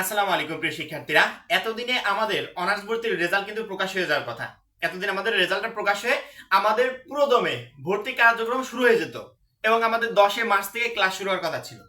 আসসালামু আলাইকুম প্রিয় শিক্ষার্থীরা। এতদিনে আমাদের অনার্স ভর্তির রেজাল্ট কিন্তু প্রকাশ হয়ে যাওয়ার কথা। এতদিন আমাদের রেজাল্টটা প্রকাশ হয়ে আমাদের পুরোদমে ভর্তি কার্যক্রম শুরু হয়ে যেত এবং আমাদের দশে মার্চ থেকে ক্লাস শুরু হওয়ার কথা ছিল।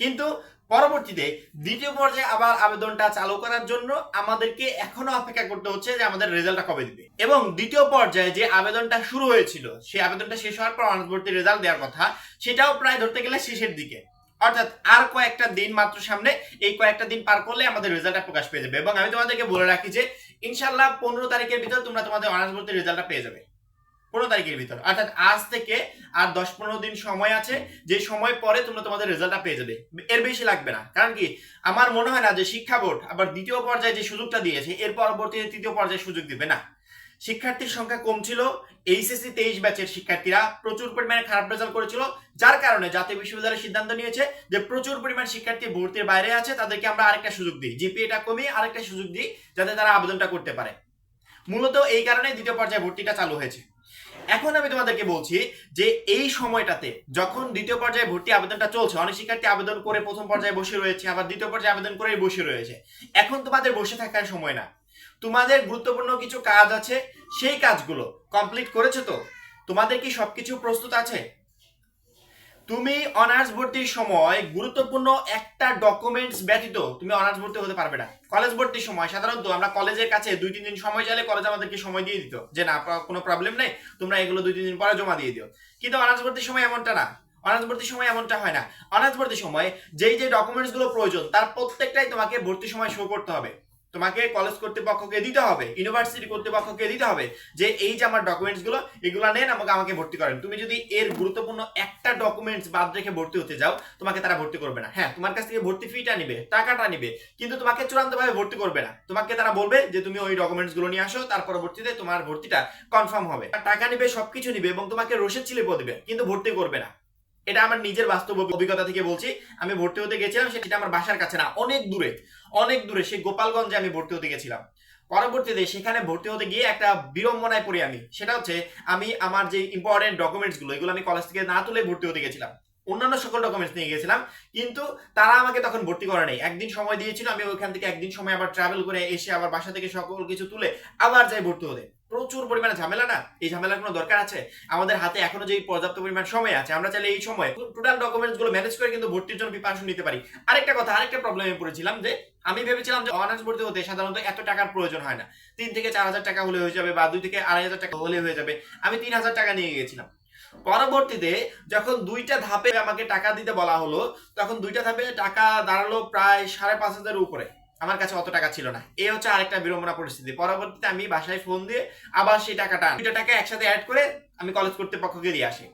কিন্তু পরবর্তীতে দ্বিতীয় পর্যায়ে আবার আবেদনটা চালু করার জন্য আমাদেরকে এখনও অপেক্ষা করতে হচ্ছে যে আমাদের রেজাল্টটা কবে দিবে। এবং দ্বিতীয় পর্যায়ে যে আবেদনটা শুরু হয়েছিল, সেই আবেদনটা শেষ হওয়ার পর অনার্স ভর্তির রেজাল্ট দেওয়ার কথা, সেটাও প্রায় ধরতে গেলে শেষের দিকে। অর্থাৎ আর কয়েকটা দিন মাত্র সামনে এই কয়েকটা দিন পার করলে আমাদের রেজাল্টটা প্রকাশ পেয়ে যাবে। এবং আমি তোমাদেরকে বলে রাখি যে ইনশাল্লাহ পনেরো তারিখের ভিতর তোমরা তোমাদের অনার্স ভর্তির রেজাল্টটা পেয়ে যাবে। পনেরো তারিখের ভিতর। অর্থাৎ আজ থেকে আর দশ পনেরো দিন সময় আছে, যে সময় পরে তোমরা তোমাদের রেজাল্টটা পেয়ে যাবে। এর বেশি লাগবে না। কারণ কি? আমার মনে হয় না যে শিক্ষা বোর্ড আবার দ্বিতীয় পর্যায়ে যে সুযোগটা দিয়েছে, এর পরবর্তীতে তৃতীয় পর্যায়ে সুযোগ দিবে না। শিক্ষার্থীর সংখ্যা কম ছিল এইচএসসি তেইশ ব্যাচের শিক্ষার্থীরা প্রচুর পরিমাণে খারাপ রেজাল্ট করেছিল, যার কারণে জাতীয় বিশ্ববিদ্যালয় সিদ্ধান্ত নিয়েছে যে প্রচুর পরিমাণ শিক্ষার্থী ভর্তির বাইরে আছে, তাদেরকে আমরা আরেকটা সুযোগ দিই। জিপিএটা কমিয়ে আরেকটা সুযোগ দিই, যাতে তারা আবেদনটা করতে পারে। মূলত এই কারণে দ্বিতীয় পর্যায়ে ভর্তিটা চালু হয়েছে। এখন আমি তোমাদেরকে বলছি যে এই সময়টাতে যখন দ্বিতীয় পর্যায়ে ভর্তি আবেদনটা চলছে, অনেক শিক্ষার্থী আবেদন করে প্রথম পর্যায়ে বসে রয়েছে, আবার দ্বিতীয় পর্যায়ে আবেদন করে বসে রয়েছে। এখন তোমাদের বসে থাকার সময় না। তোমাদের গুরুত্বপূর্ণ কিছু কাজ আছে, সেই কাজগুলো কমপ্লিট করেছ তো? তোমাদের কি সবকিছু প্রস্তুত আছে? তুমি অনার্স ভর্তির সময় গুরুত্বপূর্ণ একটা ডকুমেন্টস ব্যতীত তুমি অনার্স ভর্তি হতে পারবে না। কলেজ ভর্তির সময় সাধারণত আমরা কলেজের কাছে দুই, তিন দিন সময় চাইলে কলেজ আমাদেরকে সময় দিয়ে দিত যে না কোনো প্রবলেম নেই, তোমরা এগুলো দুই, তিন দিন পরে জমা দিয়ে দিও। কিন্তু অনার্স ভর্তির সময় এমনটা না। অনার্স ভর্তির সময় এমনটা হয় না। অনার্স ভর্তির সময় যেই যে ডকুমেন্টসগুলো প্রয়োজন, তার প্রত্যেকটাই তোমাকে ভর্তির সময় শো করতে হবে। তোমাকে কলেজ কর্তৃপক্ষকে দিতে হবে ইউনিভার্সিটি কর্তৃপক্ষকে দিতে হবে যে এই যে আমার ডকুমেন্টসগুলো, এগুলো নেন, আমাকে আমাকে ভর্তি করেন। তুমি যদি এর গুরুত্বপূর্ণ একটা ডকুমেন্টস বাদ রেখে ভর্তি হতে যাও, তোমাকে তারা ভর্তি করবে না। হ্যাঁ তোমার কাছ থেকে ভর্তি ফিটা নিবে, টাকাটা নিবে, কিন্তু তোমাকে চূড়ান্ত ভাবে ভর্তি করবে না। তোমাকে তারা বলবে যে, তুমি ওই ডকুমেন্টসগুলো নিয়ে আসো, তার পরবর্তীতে তোমার ভর্তিটা কনফার্ম হবে। টাকা নিবে, সবকিছু নিবে এবং তোমাকে রসিদ স্লিপও দিবে, কিন্তু ভর্তি করবে না। এটা আমার নিজের বাস্তব অভিজ্ঞতা থেকে বলছি। আমি ভর্তি হতে গেছিলাম সেটা আমার বাসার কাছে না, অনেক দূরে অনেক দূরে সেই গোপালগঞ্জে আমি ভর্তি হতে গেছিলাম। পরবর্তীতে সেখানে ভর্তি হতে গিয়ে একটা বিড়ম্বনায় পড়ি আমি। সেটা হচ্ছে, আমি আমার যে ইম্পর্টেন্ট ডকুমেন্টসগুলো, এগুলো আমি কলেজ থেকে না তুলে ভর্তি হতে গেছিলাম। অন্যান্য সকল ডকুমেন্টস নিয়ে গেছিলাম, কিন্তু তারা আমাকে তখন ভর্তি করে নেই। একদিন সময় দিয়েছিল, আমি ওইখান থেকে একদিন সময় আবার ট্রাভেল করে এসে আবার বাসা থেকে সকল কিছু তুলে আবার যাই ভর্তি হতে। প্রচুর পরিমাণে ঝামেলা না? এই ঝামেলার কোনো দরকার আছে? আমাদের হাতে এখনও যে পর্যাপ্ত পরিমাণ সময় আছে, আমরা চাইলে এই সময় টোটাল ডকুমেন্টসগুলো ম্যানেজ করে কিন্তু ভর্তির জন্য প্রিপারেশন নিতে পারি। আরেকটা কথা, আরেকটা প্রবলেমে পড়েছিলাম যে, আমি ভেবেছিলাম যে অনার্স ভর্তি হতে সাধারণত এত টাকার প্রয়োজন হয় না। তিন থেকে চার হাজার টাকা হলে হয়ে যাবে বা দুই থেকে আড়াই হাজার টাকা হলে হয়ে যাবে। আমি তিন হাজার টাকা নিয়ে গেছিলাম। পরবর্তীতে যখন দুইটা ধাপে আমাকে টাকা দিতে বলা হলো, তখন দুইটা ধাপে টাকা দাঁড়াল প্রায় সাড়ে পাঁচ হাজারের উপরে। আমার কাছে অত টাকা ছিল না। এই হচ্ছে আরেকটা বিড়ম্বনা পরিস্থিতি। পরবর্তীতে আমি বাসায় ফোন দিয়ে আবার সেই টাকাটা, দুইটা টাকা একসাথে অ্যাড করে আমি কলেজ কর্তৃপক্ষকে দিয়ে আসি।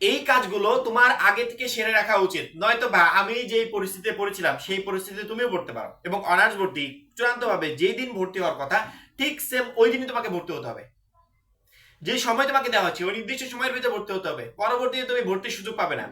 এই কাজগুলো তোমার আগে থেকে সেরে রাখা উচিত। নয়তো বা আমি যে পরিস্থিতিতে পড়েছিলাম, সেই পরিস্থিতিতে তুমিও পড়তে পারো। এবং অনার্স ভর্তি চূড়ান্ত ভাবে যেই দিন ভর্তি হওয়ার কথা, ঠিক সেম ওই দিনই তোমাকে ভর্তি হতে হবে। যে সময় তোমাকে দেওয়া হচ্ছে, ওই নির্দিষ্ট সময়ের ভিতরে ভর্তি হতে হবে। পরবর্তীতে তুমি ভর্তির সুযোগ পাবে না।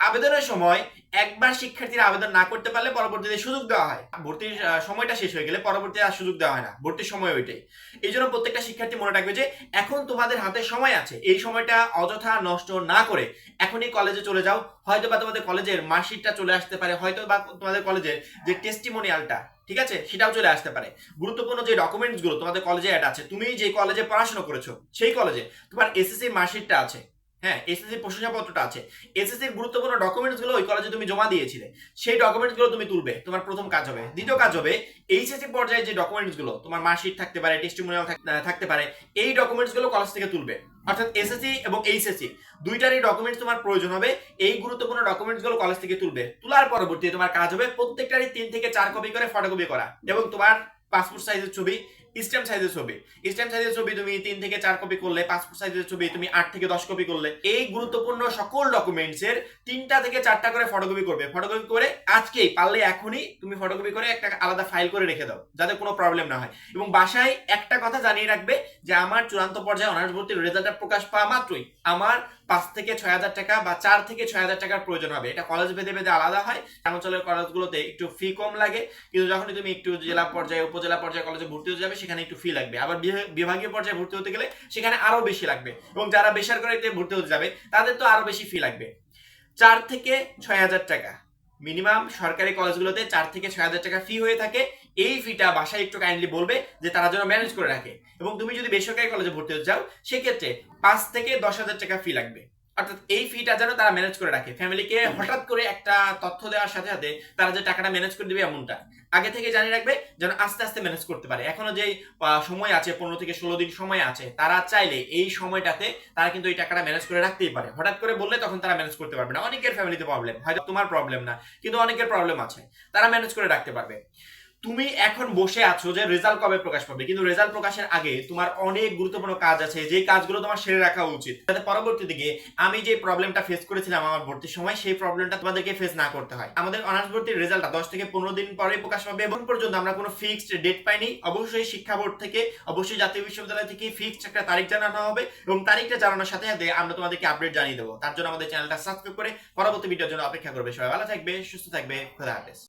আবেদনের সময় একবার শিক্ষার্থীরা আবেদন না করতে পারলে পরবর্তীতে সুযোগ দেওয়া হয়। ভর্তির সময়টা শেষ হয়ে গেলে পরবর্তীতে আর সুযোগ দেওয়া হয় না। ভর্তির সময় ওইটাই। এই জন্য প্রত্যেকটা শিক্ষার্থী মনে রাখবে যে, এখন তোমাদের হাতে সময় আছে। এই সময়টা অযথা নষ্ট না করে এখনই কলেজে চলে যাও। হয়তো বা তোমাদের কলেজের মার্কশিটটা চলে আসতে পারে হয়তো বা তোমাদের কলেজের যে টেস্টিমোনিয়ালটা ঠিক আছে? সেটাও চলে আসতে পারে। গুরুত্বপূর্ণ যে ডকুমেন্টসগুলো তোমাদের কলেজে অ্যাড আছে তুমি যে কলেজে পড়াশোনা করেছ, সেই কলেজে তোমার এসএসসি মার্কশিটটা আছে। হ্যাঁ এসএসসি প্রশংসাপত্রটা আছে। এসএসসির গুরুত্বপূর্ণ ডকুমেন্টসগুলো ওই কলেজে তুমি জমা দিয়েছিলে। সেই ডকুমেন্টসগুলো তুমি তুলবে তোমার প্রথম কাজ হবে। দ্বিতীয় কাজ হবে এইচএসসি পর্যায়ে যে ডকুমেন্টসগুলো তোমার মার্কশিট থাকতে পারে টেস্টিমোনিয়াল থাকতে পারে এই ডকুমেন্টসগুলো কলেজ থেকে তুলবে। অর্থাৎ এসএসসি এবং এইচএসসি দুইটারই ডকুমেন্টস তোমার প্রয়োজন হবে এই গুরুত্বপূর্ণ ডকুমেন্টসগুলো কলেজ থেকে তুলবে। তোলার পরবর্তীতে তোমার কাজ হবে প্রত্যেকটারই তিন থেকে চার কপি করে ফটোকপি করা এবং তোমার পাসপোর্ট সাইজের ছবি স্ট্যাম্প সাইজের ছবি। স্ট্যাম্প সাইজের ছবি তুমি তিন থেকে চার কপি করলে পাসপোর্ট সাইজের ছবি তুমি আট থেকে দশ কপি করলে, এই গুরুত্বপূর্ণ সকল ডকুমেন্টস এর তিনটা থেকে চারটা করে ফটোকপি করবে। ফটোকপি করে আজকেই, পারলে এখনই তুমি ফটোকপি করে একটা আলাদা ফাইল করে রেখে দাও, যাতে কোনো প্রবলেম না হয়। এবং বাসায় একটা কথা জানিয়ে রাখবে যে, আমার চূড়ান্ত পর্যায়ে অনার্স ভর্তির রেজাল্টটা প্রকাশ পাওয়া মাত্রই আমার পাঁচ থেকে ছয় হাজার টাকা বা চার থেকে ছয় হাজার টাকার প্রয়োজন হবে। এটা কলেজ ভেদে ভেদে আলাদা হয়। গ্রামাঞ্চলের কলেজগুলোতে একটু ফি কম লাগে। কিন্তু যখনই তুমি একটু জেলা পর্যায়ে, উপজেলা পর্যায়ে কলেজে ভর্তি হয়ে যাবে সেখানে একটু ফি লাগবে। আবার বিভাগীয় পর্যায়ে ভর্তি হতে গেলে সেখানে আরও বেশি লাগবে এবং যারা বেসরকারিতে ভর্তি হতে যাবে, তাদের তো আরও বেশি ফি লাগবে। চার থেকে ছয় হাজার টাকা। মিনিমাম সরকারি কলেজগুলোতে চার থেকে ছয় হাজার টাকা ফি হয়ে থাকে। এই ফিটা বাসায় একটু কাইন্ডলি বলবে যে তারা যেন ম্যানেজ করে রাখে। এবং তুমি যদি বেসরকারি কলেজে ভর্তি হতে চাও, সেক্ষেত্রে পাঁচ থেকে দশ হাজার টাকা ফি লাগবে। অর্থাৎ এই ফিটা যেন তারা ম্যানেজ করে রাখে। ফ্যামিলিকে হঠাৎ করে একটা তথ্য দেওয়ার সাথে সাথে তারা যে টাকাটা ম্যানেজ করে দিবে এমনটা। আগে থেকে জানিয়ে রাখবে যেন আস্তে আস্তে ম্যানেজ করতে পারে। এখনও যে সময় আছে, পনেরো থেকে ষোলো দিন সময় আছে, তারা চাইলে এই সময়টাতে তারা কিন্তু এই টাকাটা ম্যানেজ করে রাখতেই পারে। হঠাৎ করে বললে তখন তারা ম্যানেজ করতে পারবে না। অনেকের ফ্যামিলিতে প্রবলেম হয়তো তোমার প্রবলেম না, কিন্তু অনেকের প্রবলেম আছে। তারা ম্যানেজ করে রাখতে পারবে। তুমি এখন বসে আছো যে রেজাল্ট কবে প্রকাশ পাবে? কিন্তু রেজাল্ট প্রকাশের আগে তোমার অনেক গুরুত্বপূর্ণ কাজ আছে যে কাজগুলো তোমার সেরে রাখা উচিত। যাতে পরবর্তী দিকে আমি যে প্রবলেমটা ফেস করেছিলাম আমার ভর্তির সময়, সেই প্রবলেমটা তোমাদেরকে ফেস না করতে হয়। আমাদের অনার্স ভর্তির রেজাল্টটা দশ থেকে পনেরো দিন পরে প্রকাশ পাবে এবং পর্যন্ত আমরা কোনো ফিক্সড ডেট পাইনি। অবশ্যই শিক্ষা বোর্ড থেকে, অবশ্যই জাতীয় বিশ্ববিদ্যালয় থেকে ফিক্সড একটা তারিখ জানানো হবে এবং তারিখটা জানানোর সাথে সাথে আমরা তোমাদেরকে আপডেট জানিয়ে দেবো। তার জন্য আমাদের চ্যানেলটা সাবস্ক্রাইব করে পরবর্তী ভিডিওর জন্য অপেক্ষা করবে। সবাই ভালো থাকবে, সুস্থ থাকবে, খোদা হাফেজ।